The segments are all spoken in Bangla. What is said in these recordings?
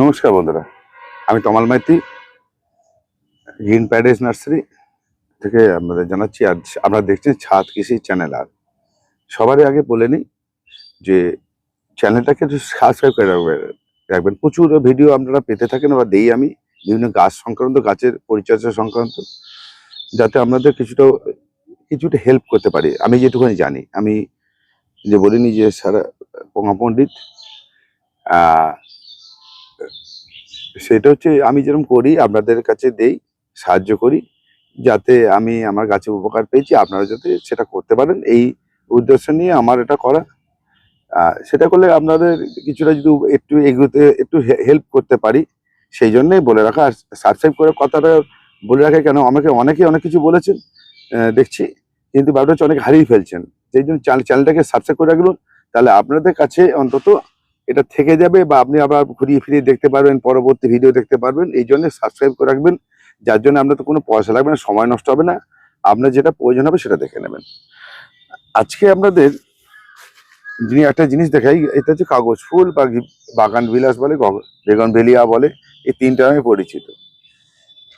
নমস্কার বন্ধুরা, আমি Tamal Maiti, green paradise nursery থেকে আপনাদের জানাচ্ছি আর আপনারা দেখছেন ছাদ কৃষি চ্যানেল আর। সবারই আগে বলে নিই যে চ্যানেলটাকে সাবস্ক্রাইব করে রাখবেন রাখবেন। প্রচুর ভিডিও আপনারা পেতে থাকেন বা দেই আমি, বিভিন্ন গাছ সংক্রান্ত, গাছের পরিচর্যা সংক্রান্ত, যাতে আপনাদের কিছুটা কিছুটা হেল্প করতে পারি। আমি যেটুকুনি জানি, আমি যে বলিনি যে সারা পঙ্গা পণ্ডিত সেটা হচ্ছে আমি যেরকম করি, আপনাদের কাছে দেই, সাহায্য করি, যাতে আমি আমার গাছে উপকার পেয়েছি, আপনারা যাতে সেটা করতে পারেন। এই উদ্দেশ্য নিয়ে আমার এটা করা। সেটা করলে আপনাদের কিছুটা যদি একটু এগুতে, একটু হেল্প করতে পারি, সেই জন্যই বলে রাখা। আর সাবস্ক্রাইব করে কথাটা বলে রাখে কেন? আমাকে অনেকে অনেক কিছু বলেছেন দেখছি, কিন্তু ব্যাপারটা হচ্ছে অনেক হারিয়ে ফেলছেন। সেই জন্য চ্যানেলটাকে সাবস্ক্রাইব করে রাখুন তাহলে আপনাদের কাছে অন্তত এটা থেকে যাবে বা আপনি আবার ঘুরিয়ে ফিরিয়ে দেখতে পারবেন, পরবর্তী ভিডিও দেখতে পারবেন। এই জন্য সাবস্ক্রাইব করে রাখবেন। যার জন্য আপনার তো কোনো পয়সা লাগবে না, সময় নষ্ট হবে না। আপনার যেটা প্রয়োজন হবে সেটা দেখে নেবেন। আজকে আপনাদের যিনি একটা জিনিস দেখাই, এটা হচ্ছে কাগজ ফুল বা বাগান বিলাস বলে বেগন ভেলিয়া বলে, এই তিনটা নামে পরিচিত।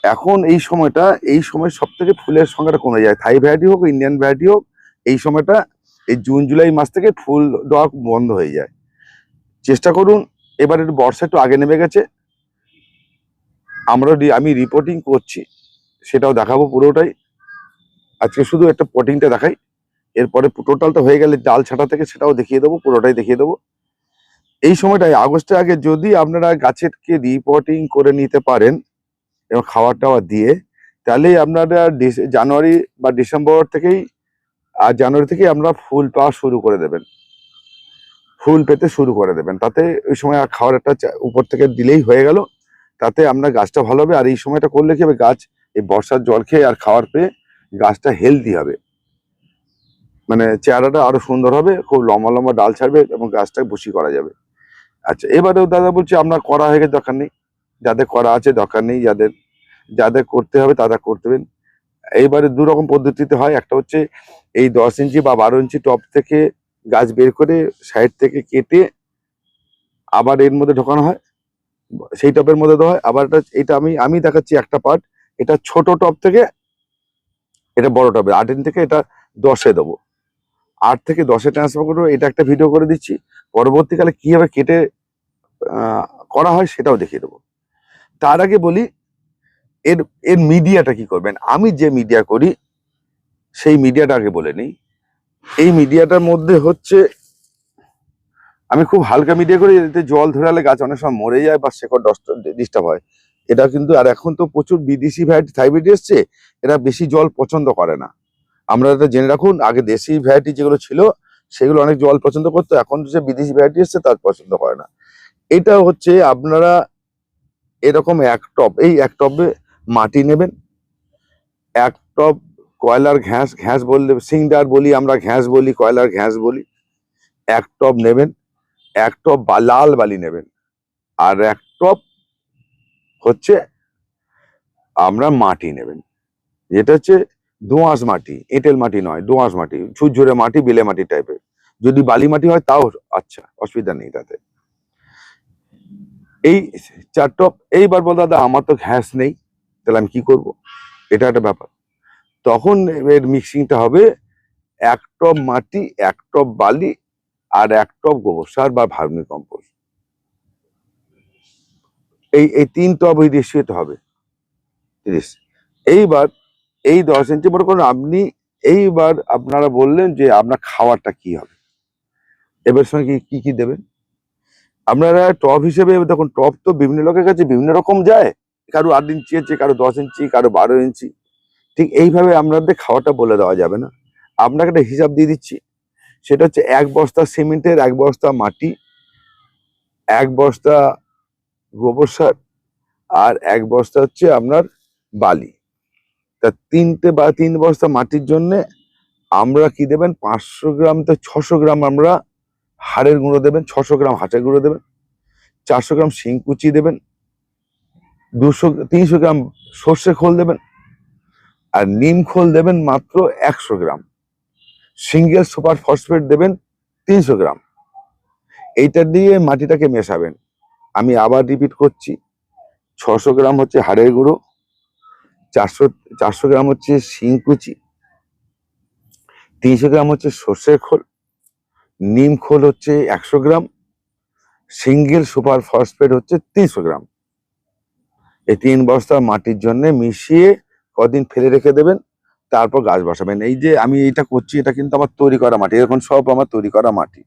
এখন এই সময়টা, এই সময় সব থেকে ফুলের সংখ্যাটা কমে যায়। থাই ভ্যারাইটি হোক ইন্ডিয়ান ভ্যারাইটি হোক, এই সময়টা, এই জুন জুলাই মাস থেকে ফুল দেওয়া বন্ধ হয়ে যায়। চেষ্টা করুন, এবার একটু বর্ষা একটু আগে নেমে গেছে। আমরা আমি রিপোর্টিং করছি, সেটাও দেখাবো পুরোটাই। আজকে শুধু একটা পটিংটা দেখাই, এরপরে টোটালটা হয়ে গেলে ডাল ছাটা থেকে সেটাও দেখিয়ে দেবো, পুরোটাই দেখিয়ে দেবো। এই সময়টায়, আগস্টের আগে যদি আপনারা গাছেরকে রিপোর্টিং করে নিতে পারেন, এবং খাবার টাওয়ার দিয়ে তাহলে আপনারা জানুয়ারি বা ডিসেম্বর থেকেই, আর জানুয়ারি থেকেই আমরা ফুল পাওয়া শুরু করে দেবেন। ফুল পেতে শুরু করে দেবেন। তাতে ওই সময় আর খাওয়ার একটা উপর থেকে দিলেই হয়ে গেল। তাতে আপনার গাছটা ভালো হবে। আর এই সময়টা করলে কি হবে? গাছ এই বর্ষার জল খেয়ে আর খাওয়ার পেয়ে গাছটা হেলদি হবে। মানে চেহারাটা আরও সুন্দর হবে, খুব লম্বা লম্বা ডাল ছাড়বে এবং গাছটা বুশি করা যাবে। আচ্ছা এবারেও দাদা বলছি আপনার করা হয়ে গেছে, দরকার নেই। যাদের করা আছে, দরকার নেই। যাদের যাদের করতে হবে, তারা করতে হবেন এইবারে দু রকম পদ্ধতিতে হয়। একটা হচ্ছে এই দশ ইঞ্চি বা বারো ইঞ্চি টপ থেকে গাছ বের করে সাইড থেকে কেটে আবার এর মধ্যে ঢোকানো হয়। সেই টবের মধ্যে দেওয়া হয়। আবার এটা এটা আমি আমি দেখাচ্ছি একটা পার্ট এটা ছোট টব থেকে এটা বড় টবে আট থেকে এটা দশে দেবো। আট থেকে দশে ট্রান্সফার করব, এটা একটা ভিডিও করে দিচ্ছি। পরবর্তীকালে কীভাবে কেটে করা হয় সেটাও দেখিয়ে দেবো। তার আগে বলি, এর এর মিডিয়াটা কি করবেন? আমি যে মিডিয়া করি, সেই মিডিয়াটা আগে বলে নিই। এই মিডিয়াটার মধ্যে হচ্ছে, আমি খুব হালকা মিডিয়া করি এতে জল ধরালে গাছ অনেক সময় মরে যায় বা শেকড় ডিস্টার্ব হয়। এটা কিন্তু, আর এখন তো প্রচুর বিদেশি ভ্যারাইটি থাইব্রিড এসছে, এরা বেশি জল পছন্দ করে না। আমরা এটা জেনে রাখুন, আগে দেশি ভ্যারাইটি যেগুলো ছিল, সেগুলো অনেক জল পছন্দ করতো, এখন যে বিদেশি ভ্যারাইটি এসছে তার পছন্দ করে না। এটা হচ্ছে আপনারা এরকম এক টব এই এক টবে মাটি নেবেন। এক টব কয়লার ঘ্যাস ঘ্যাস বললে সিংডার বলি, আমরা ঘ্যাস বলি, কয়লার ঘ্যাস বলি। এক টপ নেবেন, এক টপ বা- লাল বালি নেবেন। আর এক টপ হচ্ছে আমরা মাটি নেবেন। যেটা হচ্ছে দোঁয়াশ মাটি, এঁটেল মাটি নয়, দোঁয়াশ মাটি, ঝুরঝুরে মাটি, বিলে মাটি টাইপের যদি বালি মাটি হয় তাও আচ্ছা অসুবিধা নেই তাতে। এই চার টপ, এইবার বল দাদা, আমার তো ঘ্যাস নেই, তাহলে আমি কি করব? এটা একটা ব্যাপার। তখন এর মিক্সিংটা হবে এক টপ মাটি, এক টপ বালি আর এক টপ গোবর সার বা ভার্মি কম্পোস্ট। এই এই তিন টব ওই রেশিওতে হবে। এইবার এই দশ ইঞ্চি মনে করুন আপনি এইবার আপনারা বললেন যে আপনার খাওয়ারটা কি হবে। এবার সঙ্গে কি কি দেবেন? আপনারা টপ হিসেবে দেখুন, টপ তো বিভিন্ন লোকের কাছে বিভিন্ন রকম যায়। কারও আট ইঞ্চি আছে, কারও দশ ইঞ্চি কারও বারো ইঞ্চি ঠিক এইভাবে আপনাদের খাওয়াটা বলে দেওয়া যাবে না। আপনাকে একটা হিসাব দিয়ে দিচ্ছি। সেটা হচ্ছে এক বস্তা সিমেন্টের, এক বস্তা মাটি, এক বস্তা গোবর সার আর এক বস্তা হচ্ছে আপনার বালি। তা তিনটে বা তিন বস্তা মাটির জন্য আমরা কি দেবেন? পাঁচশো গ্রাম তো ছশো গ্রাম আমরা হাড়ের গুঁড়ো দেবেন, ছশো গ্রাম হাটের গুঁড়ো দেবেন, চারশো গ্রাম শিং কুচি দেবেন, দুশো, তিনশো গ্রাম সর্ষে খোল দেবেন আর নিম খোল দেবেন মাত্র একশো গ্রাম। সিঙ্গেল সুপার ফসফেট দেবেন তিনশো গ্রাম। এইটা দিয়ে মাটিটাকে মেশাবেন। আমি আবার রিপিট করছি। ছশো গ্রাম হচ্ছে হাড়ের গুঁড়ো, চারশো চারশো গ্রাম হচ্ছে শিংকুচি তিনশো গ্রাম হচ্ছে সর্ষের খোল, নিম খোল হচ্ছে একশো গ্রাম, সিঙ্গেল সুপার ফসফেট হচ্ছে তিনশো গ্রাম। এই তিন বস্তা মাটির জন্য মিশিয়ে কদিন ফেলে রেখে দেবেন, তারপর গাছ বসাবেন। এই যে আমি এটা করছি, এটা কিন্তু আমার তৈরি করা মাটি। এরকম সব আমার তৈরি করা মাটি।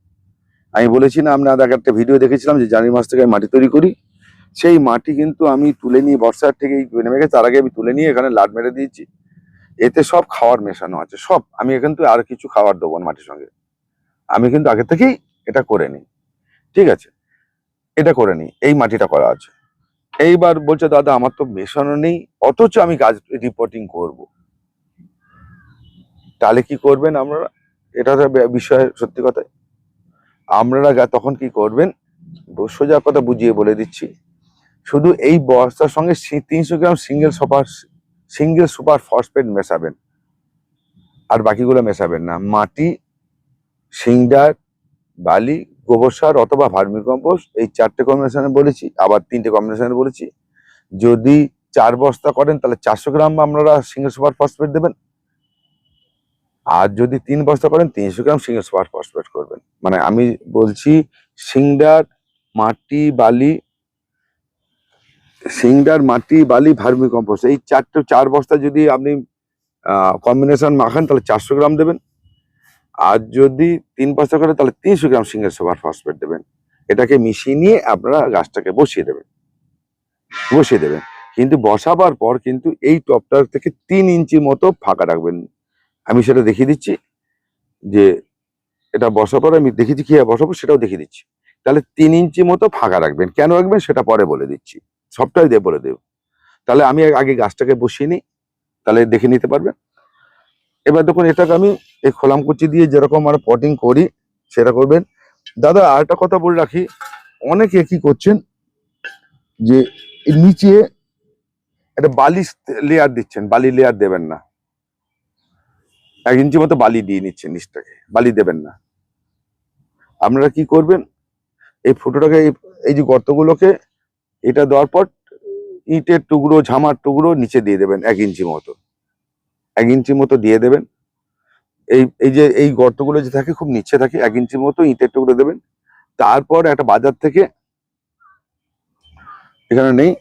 আমি বলেছি না আপনার একটা ভিডিও দেখেছিলাম যে জানুয়ারি মাস থেকে আমি মাটি তৈরি করি। সেই মাটি কিন্তু আমি তুলে নিয়ে, বর্ষার থেকে নেমে গেছে তার আগে আমি তুলে নিয়ে এখানে লাট মেরে দিয়েছি। এতে সব খাওয়ার মেশানো আছে, সব। আমি এখান থেকে আর কিছু খাবার দেবো না মাটির সঙ্গে। আমি কিন্তু আগে থেকেই এটা করে নিই। ঠিক আছে? এটা করে নিই। এই মাটিটা করা আছে। এইবার বলছে, দাদা, আমার তো মেশানো নেই, অথচ আমি গাছ রিপোর্টিং করব। তাহলে কি করবেন আপনারা? এটা বিষয়, সত্যি কথা আপনারা তখন কি করবেন? সোজা কথা বুঝিয়ে বলে দিচ্ছি। শুধু এই বস্তার সঙ্গে তিনশো gram single super single super phosphate মেশাবেন। আর বাকিগুলো মেশাবেন না। মাটি সিংডার বালি গোবর সার অথবা ভার্মি কম্পোস্ট এই চারটে কম্বিনেশনে বলেছি, আবার তিনটে কম্বিনেশনে বলেছি। যদি চার বস্তা করেন, তাহলে চারশো গ্রাম আপনারা সিঙ্গেল সুপার ফসফেট দেবেন। আর যদি তিন বস্তা করেন, তিনশো গ্রাম সিঙ্গেল সুপার ফসফেট করবেন। মানে আমি বলছি, সিংডার, মাটি, বালি, সিংডার, মাটি, বালি ভার্মি কম্পোস্ট এই চারটে, চার বস্তা যদি আপনি কম্বিনেশন মাখান, তাহলে চারশো গ্রাম দেবেন। আর যদি তিন বস্তা করে, তাহলে তিনশো গ্রাম সিঙ্গেল সুপার ফসফেট দেবেন। এটাকে মিশিয়ে নিয়ে আপনারা গাছটাকে বসিয়ে দেবেন। বসিয়ে দেবেন। কিন্তু বসাবার পর কিন্তু এই টপটার থেকে তিন ইঞ্চি মতো ফাঁকা রাখবেন। আমি সেটা দেখিয়ে দিচ্ছি। যে এটা বসার পর আমি দেখিয়েছি কি বসাবো, সেটাও দেখিয়ে দিচ্ছি। তাহলে তিন ইঞ্চি মতো ফাঁকা রাখবেন। কেন রাখবেন সেটা পরে বলে দিচ্ছি। সবটাই দিয়ে বলে দেব। তাহলে আমি আগে গাছটাকে বসিয়ে নিই। তাহলে দেখে নিতে পারবেন। এবার দেখুন, এটাকে আমি এই খোলাম কুচি দিয়ে যেরকম আমরা পটিং করি, সেটা করবেন। দাদা আর একটা কথা বলে রাখি, অনেকে কি করছেন যে নিচে একটা বালি লেয়ার দিচ্ছেন বালি লেয়ার দেবেন না। এক ইঞ্চি মতো বালি দিয়ে নিচ্ছেন নিচটাকে, বালি দেবেন না। আপনারা কি করবেন, এই ফুটোটাকে এই- এই যে গর্তগুলোকে, এটা দেওয়ার পর ইটের টুকরো, ঝামার টুকরো নিচে দিয়ে দেবেন এক ইঞ্চি মতো। এক ইঞ্চি মতো দিয়ে দেবেন। এই এই যে, এই গর্তগুলো যে থাকে খুব নিচে থাকে, এক ইঞ্চি মতো ইটের টুকরো দেবেন। তারপর একটা বাজার থেকে এখানে নেই,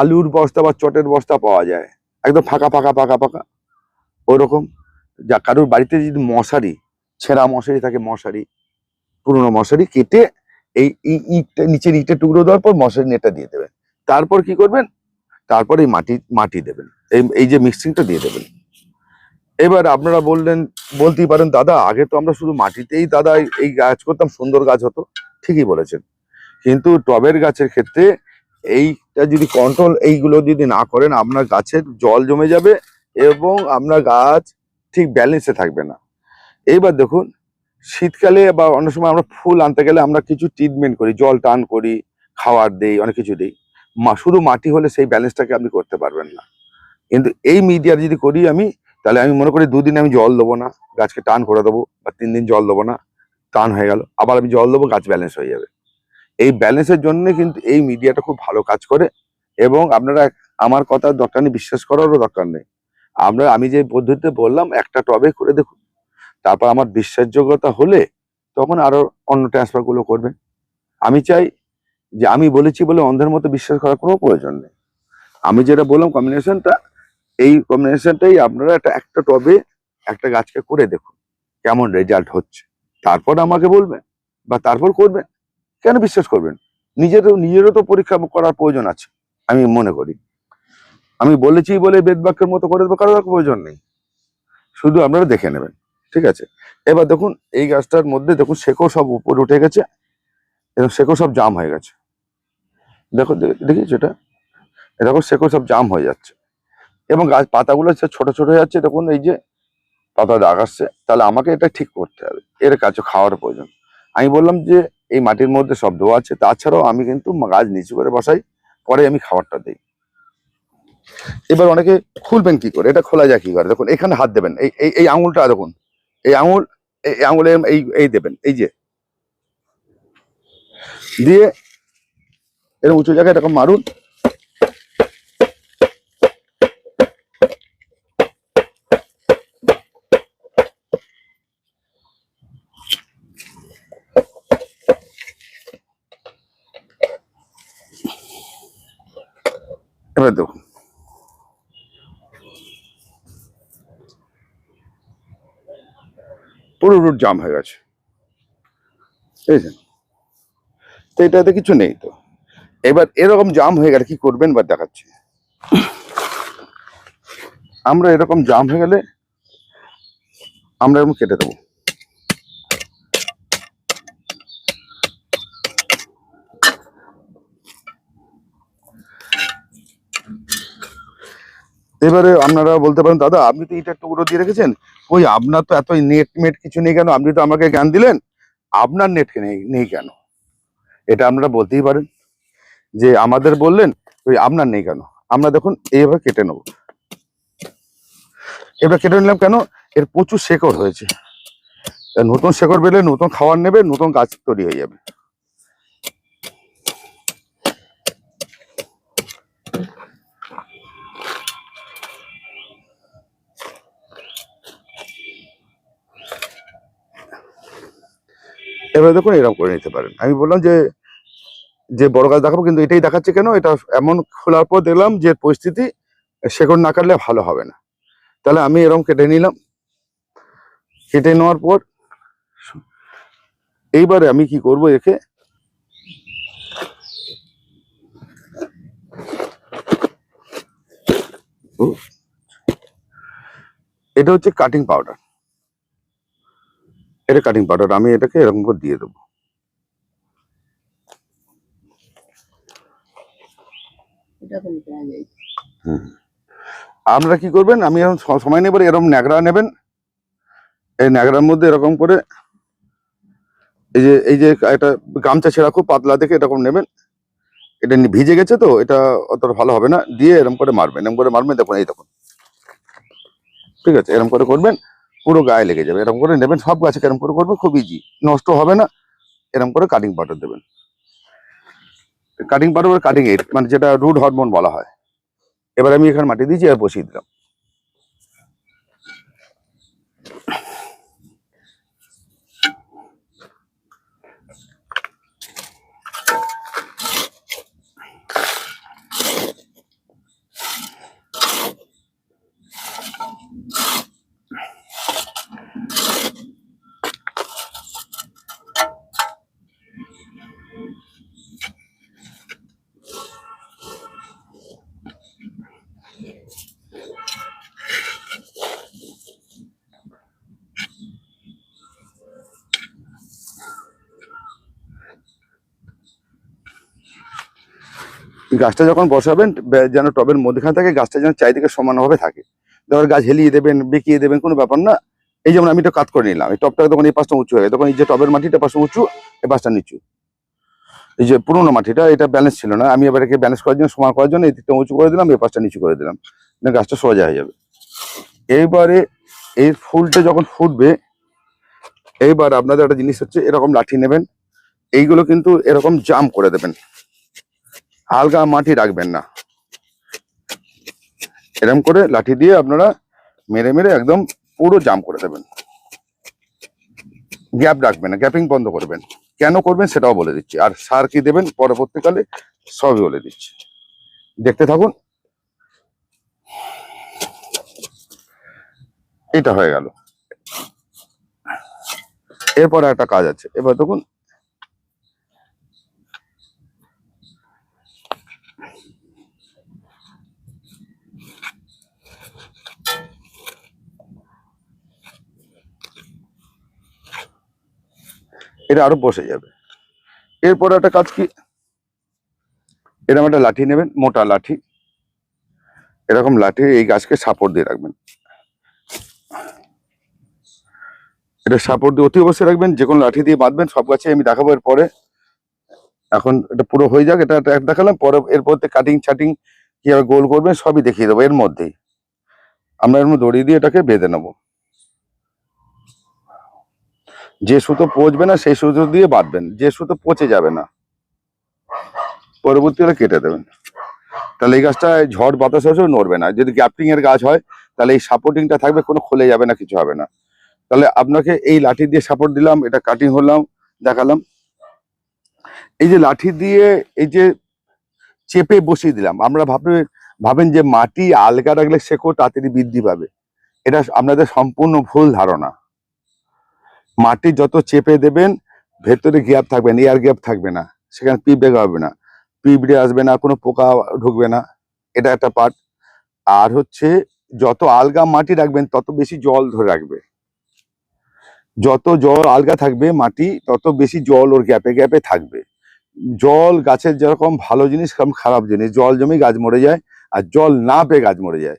আলুর বস্তা বা চটের বস্তা পাওয়া যায়। একদম ফাঁকা ফাঁকা ফাঁকা ফাঁকা। ওরকম। যা কারোর বাড়িতে যদি মশারি, ছেঁড়া মশারি থাকে, মশারি, পুরনো মশারি কেটে এই ইটটা, নিচের ইটের টুকরো দেওয়ার পর মশারি নেটটা দিয়ে দেবেন। তারপর কি করবেন? তারপর এই মাটি মাটি দেবেন। এই এই যে মিক্সিংটা দিয়ে দেবেন। এবার আপনারা বললেন, বলতেই পারেন, দাদা, আগে তো আমরা শুধু মাটিতেই দাদা এই- গাছ করতাম, সুন্দর গাছ হতো। ঠিকই বলেছেন। কিন্তু টবের গাছের ক্ষেত্রে এইটা যদি কন্ট্রোল এইগুলো যদি না করেন, আপনার গাছের জল জমে যাবে এবং আপনার গাছ ঠিক ব্যালেন্সে থাকবে না। এইবার দেখুন, শীতকালে বা অন্য সময় আমরা ফুল আনতে গেলে আমরা কিছু ট্রিটমেন্ট করি, জল টান করি, খাওয়ার দেই, অনেক কিছু দিই। শুধু মাটি হলে সেই ব্যালেন্সটাকে আপনি করতে পারবেন না। কিন্তু এই মিডিয়ার যদি করি আমি, তাহলে আমি মনে করি দুদিন আমি জল দেবো না, গাছকে টান করে দেবো, বা তিন দিন জল দেবো না, টান হয়ে গেল, আবার আমি জল দেবো, গাছ ব্যালেন্স হয়ে যাবে। এই ব্যালেন্সের জন্য কিন্তু এই মিডিয়াটা খুব ভালো কাজ করে, এবং আপনারা আমার কথা দরকার নেই, বিশ্বাস করারও দরকার নেই। আমরা, আমি যে পদ্ধতিতে বললাম, একটা টবে করে দেখুন, তারপর আমার বিশ্বাসযোগ্যতা হলে তখন আরও অন্য ট্রান্সফারগুলো করবেন। আমি চাই যে আমি বলেছি বলে অন্ধের মতো বিশ্বাস করার কোনো প্রয়োজন নেই। আমি যেটা বললাম কম্বিনেশনটা এই কম্বিনেশনটাই আপনারা একটা একটা টবে একটা গাছকে করে দেখুন, কেমন রেজাল্ট হচ্ছে। তারপর আমাকে বলবেন বা তারপর করবেন, কেন বিশ্বাস করবেন? নিজেরও নিজেরও তো পরীক্ষা করার প্রয়োজন আছে, আমি মনে করি। আমি বলেছি বলে বেদ বাক্যের মতো করে দেবো, কারোর প্রয়োজন নেই। শুধু আপনারা দেখে নেবেন, ঠিক আছে? এবার দেখুন, এই গাছটার মধ্যে দেখুন, শেকড় সব উপরে উঠে গেছে, এবং শেকড় সব জাম হয়ে গেছে। দেখো, দে- দেখিয়েছো এটা? দেখো শেকড় সব জাম হয়ে যাচ্ছে। এবং গাছ, পাতাগুলো সে ছোট ছোট হয়ে যাচ্ছে। দেখুন, এই যে পাতা দাগ আসছে। তাহলে আমাকে এটা ঠিক করতে হবে। এর কাছে খাওয়ার প্রয়োজন। আমি বললাম যে, এই মাটির মধ্যে দেওয়া আছে। তাছাড়াও আমি কিন্তু গাছ নিচু করে বসাই। পরে আমি খাবারটা দিই। এবার অনেকে খুলবেন কি করে? এটা খোলা যায় কি করে? দেখুন, এখানে হাত দেবেন। এই এই এই আঙুলটা দেখুন। এই আঙুল এই আঙুলে এই এই দেবেন। এই যে। দিয়ে এরকম উঁচু জায়গায় এরকম মারুন। এবার দেখুন পুরো রুট জাম হয়ে গেছে। তো এটাতে কিছু নেই তো। এবার এরকম জাম হয়ে গেলে কি করবেন বা দেখাচ্ছি। আমরা এরকম জাম হয়ে গেলে আমরা এরকম কেটে দেবো। এবারে আপনারা বলতে পারেন, দাদা, আপনি তো এটা টুকরো দিয়ে রেখেছেন। ওই আপনার তো এত নেট মেট কিছু নেই কেন? আপনি তো আমাকে জ্ঞান দিলেন। আপনার নেট নেই নেই কেন? এটা আপনারা বলতেই পারেন। যে আমাদের বললেন, ওই আপনার নেই কেন? আমরা দেখুন এইভাবে কেটে নেব। এবার কেটে নিলাম কেন? এর প্রচুর শেকড় হয়েছে। নতুন শেকড় বেরলে নতুন খাবার নেবে, নতুন গাছ তৈরি হয়ে যাবে। এবার দেখুন এরকম করে নিতে পারেন। আমি বললাম যে যে বড় গাছ দেখাবো, কিন্তু এটাই দেখাচ্ছে কেন? এটা এমন খোলার পর দেখলাম যে পরিস্থিতি শেকড় না কাটলে ভালো হবে না। তাহলে আমি এরকম কেটে নিলাম। কেটে নেওয়ার পর এইবারে আমি কি করব একে? এটা হচ্ছে কাটিং পাউডার এটা কাটিং পাউডার আমি এটাকে এরকম করে দিয়ে দেবো এটা তো নিতে হবে আপনারা কি করবেন? আমি এখন সময় নেবার এরকম ন্যাকড়া নেবেন। এই ন্যাকড়ার মধ্যে এরকম করে এই যে এই যে একটা গামছা ছেঁড়া খুব পাতলা দেখে এরকম নেবেন। এটা ভিজে গেছে তো, এটা অতটা ভালো হবে না। দিয়ে এরকম করে মারবেন। এরকম করে মারবেন, দেখুন, এই দেখুন। ঠিক আছে, এরকম করে করবেন, পুরো গায়ে লেগে যাবে। এরকম করে নেবেন, সব গাছে এরকম করে করবেন, খুব ইজি নষ্ট হবে না। এরকম করে কাটিং পাউডার দেবেন। কাটিং পাউডার কাটিং এইট মানে যেটা রুট হরমোন বলা হয়। এবার আমি এখানে মাটি দিয়েছি আর বসিয়ে দিলাম। গাছটা যখন বসাবেন যেন টবের মধ্যখানে থাকে, গাছটা যেন চারিদিকে সমানভাবে থাকে। ধর গাছ হেলিয়ে দেবেন, বেঁকিয়ে দেবেন, কোনো ব্যাপার না। এই যেমন আমি এটা কাট করে নিলাম, এই টবটা তখন এই পাশটা উঁচু হয়ে তখন এই যে টবের মাটিটা পাশে উঁচু, এই পাশটা নিচু। এই যে পুরোনো মাটিটা, এটা ব্যালেন্স ছিল না। আমি এবার একে ব্যালেন্স করার জন্য, সমান করার জন্য এই দিকটা উঁচু করে দিলাম, এই পাশটা নিচু করে দিলাম। গাছটা সোজা হয়ে যাবে। এইবারে এই ফুলটা যখন ফুটবে, এইবার আপনাদের একটা জিনিস হচ্ছে, এরকম লাঠি নেবেন। এইগুলো কিন্তু এরকম জাম করে দেবেন। হালকা মাটি রাখবেন না। এরম করে লাঠি দিয়ে আপনারা মেরে মেরে একদম পুরো জাম করে দেবেন। গ্যাপ রাখবেন না, গ্যাপিং বন্ধ করবেন। কেন করবেন সেটাও বলে দিচ্ছি। আর সার কি দেবেন পরবর্তীকালে সবই বলে দিচ্ছি। দেখতে থাকুন। এটা হয়ে গেল। এরপর একটা কাজ আছে। এবার দেখুন এটা আরও বসে যাবে। এরপর একটা কাজ কি? এরকম একটা লাঠি নেবেন, মোটা লাঠি। এরকম লাঠি এই গাছকে সাপোর্ট দিয়ে রাখবেন। এটা সাপোর্ট দিয়ে অতি অবশ্যই রাখবেন, যে কোনো লাঠি দিয়ে বাঁধবেন, সব গাছে আমি দেখাবো এর পরে এখন এটা পুরো হয়ে যাক, এটা এটা দেখালাম, পরে এরপর কাটিং ছাটিং কীভাবে গোল করবেন সবই দেখিয়ে দেবো এর মধ্যেই। আমরা এর মধ্যে দড়ি দিয়ে এটাকে বেঁধে নেব। যে সুতো পচবে না, সেই সুতো দিয়ে বাঁধবেন। যে সুতো পচে যাবে না। পরবর্তীকালে কেটে দেবেন। তাহলে এই গাছটা ঝড় বাতাস হয়েও নড়বে না। যদি গ্যাপটিং এর গাছ হয়, তাহলে এই সাপোর্টিংটা থাকবে, কোনো খুলে যাবে না, কিছু হবে না। তাহলে আপনাকে এই লাঠি দিয়ে সাপোর্ট দিলাম, এটা কাটিং হলাম, দেখালাম। এই যে লাঠি দিয়ে এই যে চেপে বসিয়ে দিলাম, আমরা ভাবে ভাবেন যে মাটি আলগা রাখলে শেকড় তাড়াতাড়ি বৃদ্ধি পাবে। এটা আপনাদের সম্পূর্ণ ভুল ধারণা। মাটি যত চেপে দেবেন, ভেতরে গ্যাপ থাকবে না এয়ার গ্যাপ থাকবে না, সেখানে পিঁপড়ে হবে না। পিঁপড়ে আসবে না, কোনো পোকা ঢুকবে না, এটা একটা পার্ট আর হচ্ছে, যত আলগা মাটি রাখবেন, তত বেশি জল ধরে রাখবে। যত জল আলগা থাকবে মাটি, তত বেশি জল ওর গ্যাপে গ্যাপে থাকবে। জল গাছের যেরকম ভালো জিনিস, সেরকম খারাপ জিনিস। জল জমি গাছ মরে যায়, আর জল না পেয়ে গাছ মরে যায়।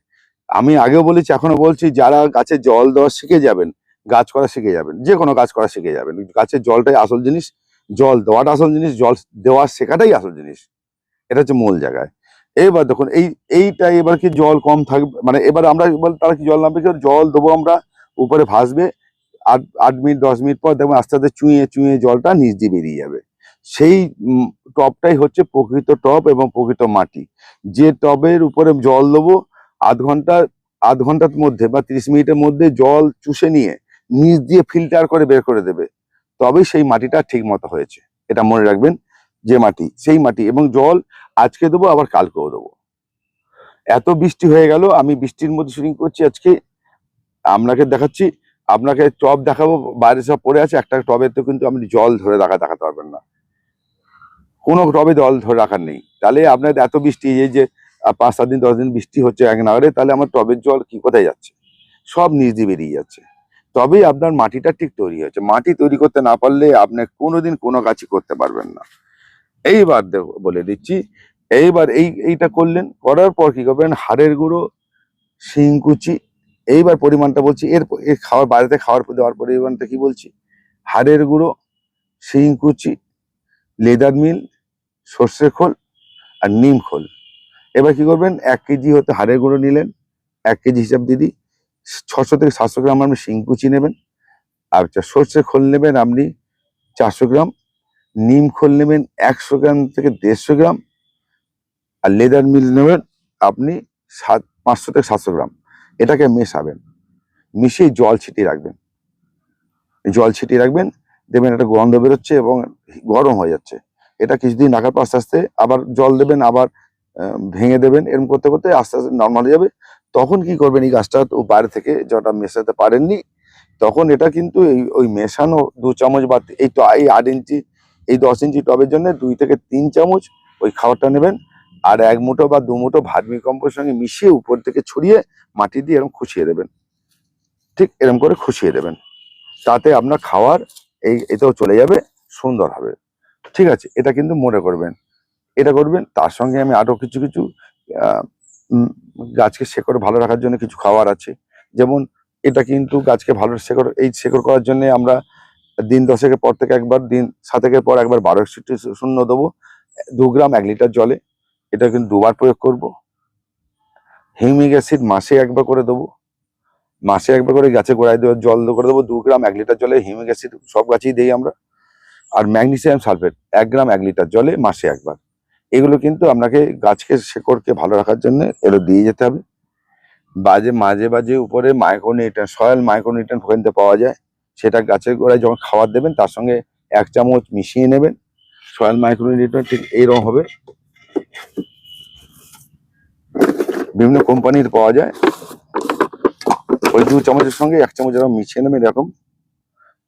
আমি আগেও বলেছি এখনও বলছি, যারা গাছে জল দেওয়া শিখে যাবেন গাছ করা শিখে যাবেন যে কোনো গাছ করা শিখে যাবেন। গাছের জলটাই আসল জিনিস জল দেওয়াটা আসল জিনিস জল দেওয়া শেখাটাই আসল জিনিস। এটা হচ্ছে মূল জায়গায়। এবার দেখুন এই এইটা এবার কি জল কম থাকবে মানে এবার আমরা তারা কি জল নামবে জল দেবো আমরা উপরে ভাসবে আট আট মিনিট দশ মিনিট পর দেখবেন আস্তে আস্তে চুঁয়ে চুঁয়ে জলটা নিচ দিয়ে বেরিয়ে যাবে। সেই উম, টবটাই হচ্ছে প্রকৃত টব এবং প্রকৃত মাটি। যে টবের উপরে জল দেবো আধ ঘণ্টা আধ ঘণ্টার মধ্যে বা তিরিশ মিনিটের মধ্যে জল চুষে নিয়ে নিচ দিয়ে ফিল্টার করে বের করে দেবে। তবেই সেই মাটিটা ঠিক মতো হয়েছে। এটা মনে রাখবেন, যে মাটি, সেই মাটি এবং জল আজকে দেবো, আবার কালকেও দেবো। এত বৃষ্টি হয়ে গেল, আমি বৃষ্টির মধ্যে শুটিং করছি আজকে। আপনাকে দেখাচ্ছি, আপনাকে টব দেখাবো, বাইরে সব পড়ে আছে, একটা টবে তো কিন্তু আপনি জল ধরে রাখা দেখাতে পারবেন না। কোনো টবে জল ধরে রাখার নেই। তাহলে আপনার এত বৃষ্টি, এই যে পাঁচ সাত দিন, দশ দিন বৃষ্টি হচ্ছে এক নাগারে তাহলে আমার টবের জল কি কোথায় যাচ্ছে? সব নিচ দিয়ে বেরিয়ে যাচ্ছে। তবেই আপনার মাটিটা ঠিক তৈরি হয়েছে। মাটি তৈরি করতে না পারলে আপনি কোনোদিন কোনো গাছই করতে পারবেন না। এইবার বলে দিচ্ছি, এইবার এই, এইটা করলেন, করার পর কি করবেন? হাড়ের গুঁড়ো শিংকুচি এইবার পরিমাণটা বলছি, এর এর খাওয়ার, বাড়িতে খাওয়ার দেওয়ার পরিমাণটা কি বলছি? হাড়ের গুঁড়ো শিংকুচি লেদার মিল, সর্ষে খোল আর নিম খোল। এবার কি করবেন? এক কেজি হতে হাড়ের গুঁড়ো নিলেন, এক কেজি হিসাব দিদি ছশো থেকে সাতশো গ্রাম আপনি শিংকুচি নেবেন, আর সর্ষে খোল নেবেন আপনি চারশো গ্রাম, নিম খোল নেবেন একশো গ্রাম থেকে দেড়শো গ্রাম, আর লেদার মিল নেবেন আপনি সাত, পাঁচশো থেকে সাতশো গ্রাম। এটাকে মেশাবেন, মিশিয়ে জল ছিটিয়ে রাখবেন। জল ছিটিয়ে রাখবেন, দেখবেন একটা গন্ধ বেরোচ্ছে এবং গরম হয়ে যাচ্ছে। এটা কিছুদিন রাখার পর আস্তে আস্তে আবার জল দেবেন, আবার ভেঙে দেবেন এরকম করতে করতে আস্তে আস্তে নর্মাল হয়ে যাবে। তখন কি করবেন, এই গাছটা তো বাইরে থেকে যেটা মেশাতে পারেননি, তখন এটা কিন্তু এই, ওই মেশানো দু চামচ বা এই তো এই আট ইঞ্চি, এই দশ ইঞ্চি টবের জন্য দুই থেকে তিন চামচ ওই খাবারটা নেবেন। আর এক মুঠো বা দু মুঠো ভার্মি কম্পোর সঙ্গে মিশিয়ে উপর থেকে ছড়িয়ে মাটি দিয়ে এরকম খুশিয়ে দেবেন। ঠিক এরকম করে খুশিয়ে দেবেন। তাতে আপনার খাওয়ার এই, এটাও চলে যাবে, সুন্দর হবে। ঠিক আছে, এটা কিন্তু মনে করবেন। এটা করবেন, তার সঙ্গে আমি আরও কিছু কিছু গাছকে শেকড় ভালো রাখার জন্য কিছু খাবার আছে। যেমন এটা কিন্তু গাছকে ভালো শেকড়, এই শেকড় করার জন্য আমরা দিন দশেকের পর থেকে একবার, দিন সাতেকের পর একবার বারো একষট্টি শূন্য দেবো। দু গ্রাম এক লিটার জলে। এটা কিন্তু দুবার প্রয়োগ করব। হিউমিক অ্যাসিড মাসে একবার করে দেবো। মাসে একবার করে গাছে গোড়ায় দেওয়ার জল করে দেবো। দু গ্রাম এক লিটার জলে হিউমিক অ্যাসিড সব গাছেই দিই আমরা। আর ম্যাগনেসিয়াম সালফেট, এক গ্রাম এক লিটার জলে মাসে একবার। এগুলো কিন্তু আপনাকে গাছকে, শেকড়কে ভালো রাখার জন্য এগুলো দিয়ে যেতে হবে। বাজে, মাঝে, বাজে উপরে মাইক্রোনিউট্রেন সয়েল মাইক্রোনিউট্রেন ওখান থেকে পাওয়া যায়। সেটা গাছের গোড়ায় যখন খাবার দেবেন, তার সঙ্গে এক চামচ মিশিয়ে নেবেন। সয়েল মাইক্রোনিউট্রেন ঠিক এইরকম হবে। বিভিন্ন কোম্পানির পাওয়া যায়। ওই দু চামচের সঙ্গে এক চামচ এরকম মিশিয়ে নেবেন এরকম।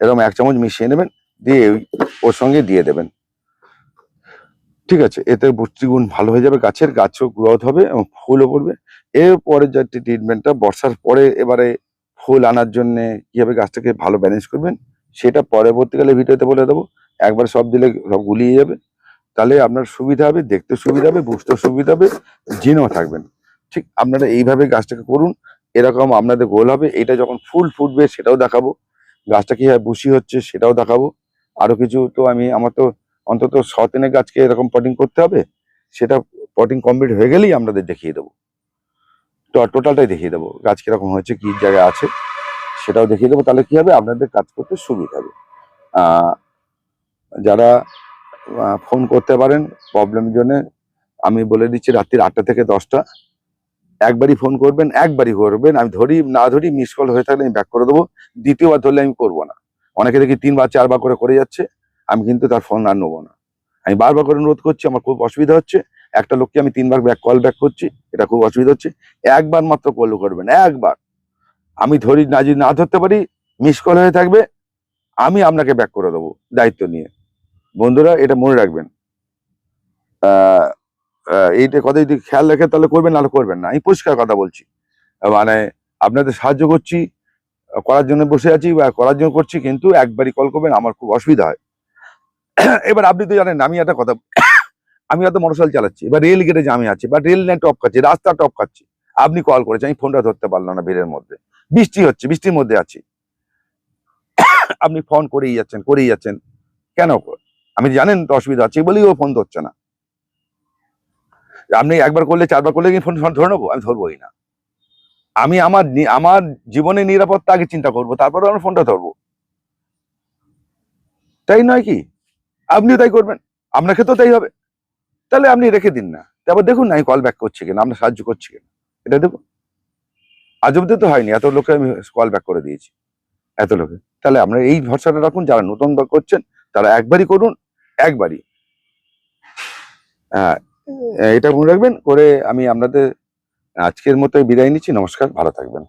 এরকম এক চামচ মিশিয়ে নেবেন, দিয়ে ওর সঙ্গে দিয়ে দেবেন। ঠিক আছে, এতে পুষ্টিগুণ ভালো হয়ে যাবে, গাছের গাছও গ্রোথ হবে এবং ফুলও পড়বে। এরপরে যে ট্রিটমেন্টটা বর্ষার পরে এবারে ফুল আনার জন্যে কীভাবে গাছটাকে ভালো ব্যালেন্স করবেন, সেটা পরবর্তীকালে ভিডিওতে বলে দেবো। একবার সব দিলে সব গুলিয়ে যাবে। তাহলে আপনার সুবিধা হবে, দেখতে সুবিধা হবে বুঝতে সুবিধা হবে জিনও থাকবেন। ঠিক, আপনারা এইভাবে গাছটাকে করুন, এরকম আপনাদের গোল হবে, এটা যখন ফুল ফুটবে সেটাও দেখাবো। গাছটা কীভাবে বুশি হচ্ছে সেটাও দেখাবো। আরও কিছু তো আমি, আমার তো অন্তত শতিনের গাছকে এরকম পটিং করতে হবে, সেটা পটিং কমপ্লিট হয়ে গেলেই আপনাদের দেখিয়ে দেবো। টোটালটাই দেখিয়ে দেবো গাছ কীরকম হয়েছে, কি জায়গায় আছে, সেটাও দেখিয়ে দেবো। তাহলে কি হবে? আপনাদের কাজ করতে সুবিধা হবে। যারা ফোন করতে পারেন প্রবলেমের জন্য আমি বলে দিচ্ছি রাত্রির আটটা থেকে দশটা। একবারই ফোন করবেন, একবারই করবেন। আমি ধরি, না ধরি মিস কল হয়ে থাকলে আমি ব্যাক করে দেবো। দ্বিতীয়বার ধরলে আমি করব না। অনেকে দেখি তিনবার, চারবার করে করে যাচ্ছে। আমি কিন্তু তার ফোন আর নেব না। আমি বারবার করে অনুরোধ করছি, আমার খুব অসুবিধা হচ্ছে। একটা লোককে আমি তিনবার ব্যাক কল ব্যাক করছি, এটা খুব অসুবিধা হচ্ছে। একবার মাত্র কল করবেন, একবার। আমি ধরি, না যদি না ধরতে পারি মিস কল হয়ে থাকবে, আমি আপনাকে ব্যাক করে দেবো দায়িত্ব নিয়ে। বন্ধুরা, এটা মনে রাখবেন। এইটা কথা যদি খেয়াল রেখে তাহলে করবেন, নাহলে করবেন না। আমি পরিষ্কার কথা বলছি। মানে আপনাদের সাহায্য করছি, করার জন্য বসে আছি বা করার জন্য করছি, কিন্তু একবারই কল করবেন, আমার খুব অসুবিধা হয়। এবার আপনি তো জানেন, আমি একটা কথা, আমি হয়তো মোটরসাইকেল চালাচ্ছি, বা রেল গেটে জামে আছি, বা রেল লাইন টপ খাচ্ছি, রাস্তা টপ খাচ্ছি, আপনি কল করেছেন, আমি ফোনটা ধরতে পারলাম না ভিড়ের মধ্যে। বৃষ্টি হচ্ছে, বৃষ্টির মধ্যে আছি। আপনি ফোন করেই যাচ্ছেন করেই যাচ্ছেন, কেন আমি জানেন তো অসুবিধা আছে, বলেই ও ফোন ধরছে না। আপনি একবার করলে, চারবার করলে কি ফোন ধরে নেব? আমি ধরবোই না। আমি আমার আমার জীবনের নিরাপত্তা আগে চিন্তা করব তারপরে আমি ফোনটা ধরবো। তাই নয় কি? আপনিও তাই করবেন। আপনাকে তো তাই হবে। তাহলে আপনি রেখে দিন না। তারপর দেখুন না আমি কল ব্যাক করছি কিনা আমরা সাহায্য করছি কিনা। এটা দেখুন। আজ অব্দি তো হয়নি, এত লোকে আমি কল ব্যাক করে দিয়েছি। এত লোকে। তাহলে আপনারা এই ভরসাটা রাখুন, যারা নতুন করছেন, তারা একবারই করুন, একবারই। হ্যাঁ এটা মনে রাখবেন, করে আমি আপনাদের আজকের মতো বিদায় নিচ্ছি। নমস্কার, ভালো থাকবেন।